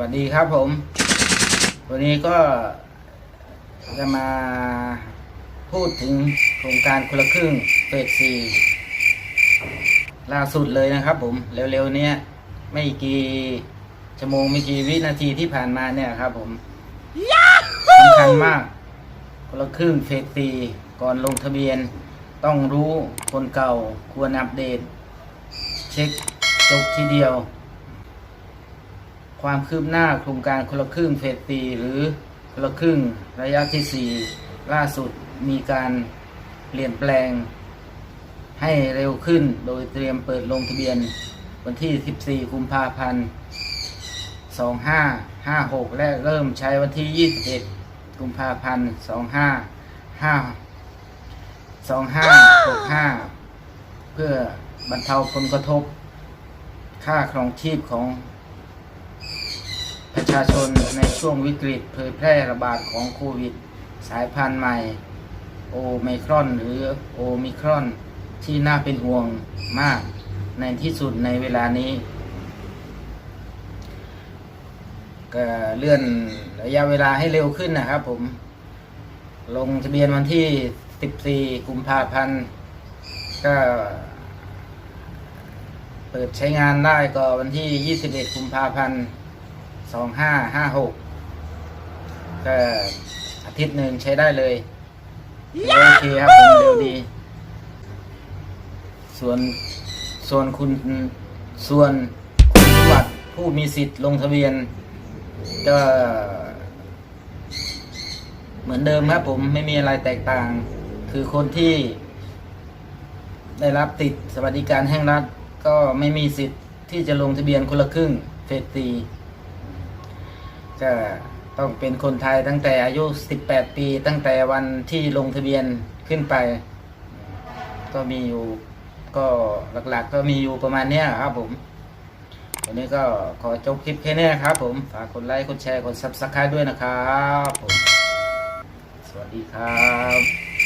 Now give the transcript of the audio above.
วัสดีครับผม วันนี้ก็จะมาพูดถึงโครงการคนละครึ่งเฟสสี่ล่าสุดเลยนะครับผม เร็วๆเนี้ยไม่กี่ชั่วโมงไม่กี่วินาทีที่ผ่านมาเนี่ยครับผมสำคัญมาก คนละครึ่งเฟสสี่ก่อนลงทะเบียน ต้องรู้คนเก่าควรอัปเดต เช็คจบทีเดียว ความคืบหน้าโครงการคนละครึ่งเฟสตีหรือคนละครึ่งระยะที่ 4 ล่าสุดมีการเปลี่ยนแปลงให้เร็วขึ้นโดยเตรียมเปิดลงทะเบียนวันที่ 14 กุมภาพันธ์ 2556 และเริ่มใช้วันที่ 21 กุมภาพันธ์ 255 2565 เพื่อบรรเทาผลกระทบ ค่าครองชีพของ ประชาชนในช่วงวิกฤตเผยแพร่ระบาดของโควิด สายพันธุ์ใหม่โอไมครอนหรือโอมิครอนที่น่าเป็นห่วงมากในที่สุดในเวลานี้ก็เลื่อนระยะเวลาให้เร็วขึ้นนะครับผม ลงทะเบียนวันที่ 14 กุมภาพันธ์ก็เปิดใช้งานได้ก็วันที่ 21 กุมภาพันธ์ สองห้าห้าหกก็อาทิตย์หนึ่งใช้ได้เลยโอเคครับผมเร็วดี ส่วนส่วนคุณส่วนคุณสมบัติผู้มีสิทธิ์ลงทะเบียน ก็ เหมือนเดิมครับผมไม่มีอะไรแตกต่าง คือคนที่ ได้รับติดสวัสดิการแห่งรัฐ ก็ไม่มีสิทธิ์ที่จะลงทะเบียนคนละครึ่งเฟสตี ก็ต้องเป็นคนไทยตั้งแต่อายุ 18 ปี ตั้งแต่วันที่ลงทะเบียนขึ้นไป ก็มีอยู่ก็หลักๆ ก็มีอยู่ประมาณเนี้ยครับผมวันนี้ก็ขอจบคลิปแค่นี้นะครับผม ฝากกดไลค์กดแชร์กด Subscribe ด้วยนะครับผม สวัสดีครับ